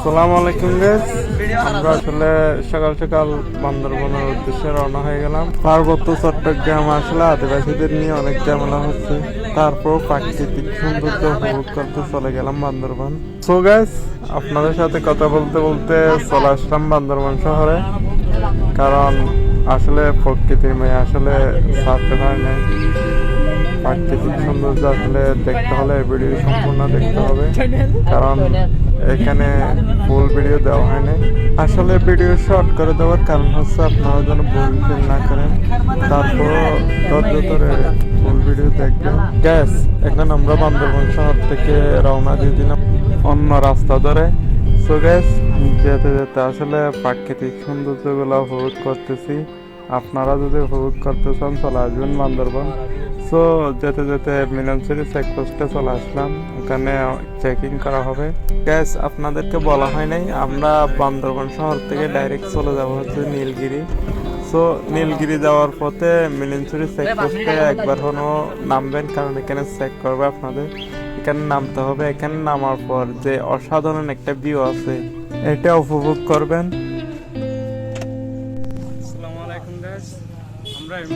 আসসালামু আলাইকুম গাইস আমরা আসলে সকাল সকাল বান্দরবনের উদ্দেশ্যে রওনা হয়ে গেলাম। পার্বত্য চট্টগ্রাম আসলে আদিবাসীদের নিয়ে অনেক ঝামেলা হচ্ছে। তারপর প্রাকৃতিক সৌন্দর্য উপভোগ করতে চলে গেলাম বান্দরবান। সো গাইস আপনাদের সাথে কথা বলতে বলতে চলে আসলাম বান্দরবান শহরে। কারণ আসলে প্রকৃতির মেয়ে আসলে ছাড়তে পারে নাই। প্রাকৃতিক সৌন্দর্য আসলে দেখতে হলে ভিডিও সম্পূর্ণ দেখতে হবে। কারণ এখানে ফুল ভিডিও দেওয়া হয় না আসলে ভিডিও শর্ট করে দেওয়ার কারণ হচ্ছে আপনারা যেন ভুল ফিল না করেন। তারপর ধৈর্য ধরে ফুল ভিডিও দেখবেন। গ্যাস এখন আমরা বান্দরবন শহর থেকে রওনা দিয়ে দিলাম অন্য রাস্তা ধরে। সো গ্যাস যেতে যেতে আসলে প্রাকৃতিক সৌন্দর্যগুলো উপভোগ করতেছি। আপনারা যদি উপভোগ করতে চান, চলে আসবেন বান্দরবন। সো যেতে যেতে মিলনচুরি চেকপোস্টে চলে আসলাম। ওখানে চেকিং করা হবে। গ্যাস আপনাদেরকে বলা হয় নাই, আমরা বান্দরবন শহর থেকে ডাইরেক্ট চলে যাব হচ্ছে নীলগিরি। সো নীলগিরি যাওয়ার পথে মিলনচুরি চেকপোস্টে একবার হলো নামবেন, কারণ এখানে চেক করবে আপনাদের। এখানে নামতে হবে। এখানে নামার পর যে অসাধারণ একটা ভিউ আছে, এটা উপভোগ করবেন। গাইস আমরা এই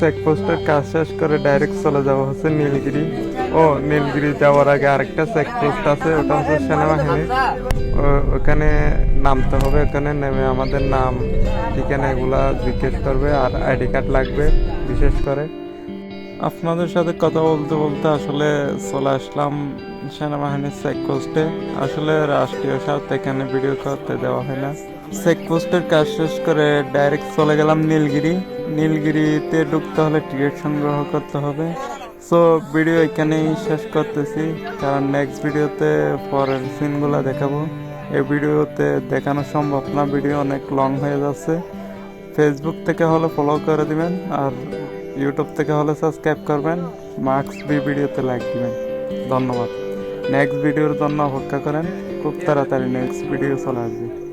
চেকপোস্টের কাজ শেষ করে ডাইরেক্ট চলে যাওয়া হচ্ছে নীলগিরি ও নীলগিরি যাওয়ার আগে আরেকটা চেকপোস্ট আছে, ওটা হচ্ছে সেনাবাহিনী। ওখানে নামতে হবে, ওখানে নেমে আমাদের নাম, ঠিকানা এগুলা জিজ্ঞেস করবে, আর আইডি কার্ড লাগবে, বিশেষ করে। আপনাদের সাথে কথা বলতে বলতে আসলে চলে আসলাম সেনাবাহিনীর চেকপোস্টে। আসলে রাষ্ট্রীয় স্বার্থে এখানে ভিডিও করতে দেওয়া হয় না। চেকপোস্টের কাজ শেষ করে ডাইরেক্ট চলে গেলাম নীলগিরি। নীলগিরিতে ঢুকতে হলে টিকিট সংগ্রহ করতে হবে। সো ভিডিও এখানেই শেষ করতেছি। কারণ নেক্সট ভিডিওতে পরের সিনগুলো দেখাবো। এই ভিডিওতে দেখানো সম্ভব না। ভিডিও অনেক লং হয়ে যাচ্ছে। ফেসবুক থেকে হলে ফলো করে দিবেন। আর ইউটিউব থেকে হলে সাবস্ক্রাইব করবেন মার্কস বি ভিডিওতে লাইক দিবেন। ধন্যবাদ। নেক্সট ভিডিওর জন্য অপেক্ষা করেন, খুব তাড়াতাড়ি নেক্সট ভিডিও চলে আসবে।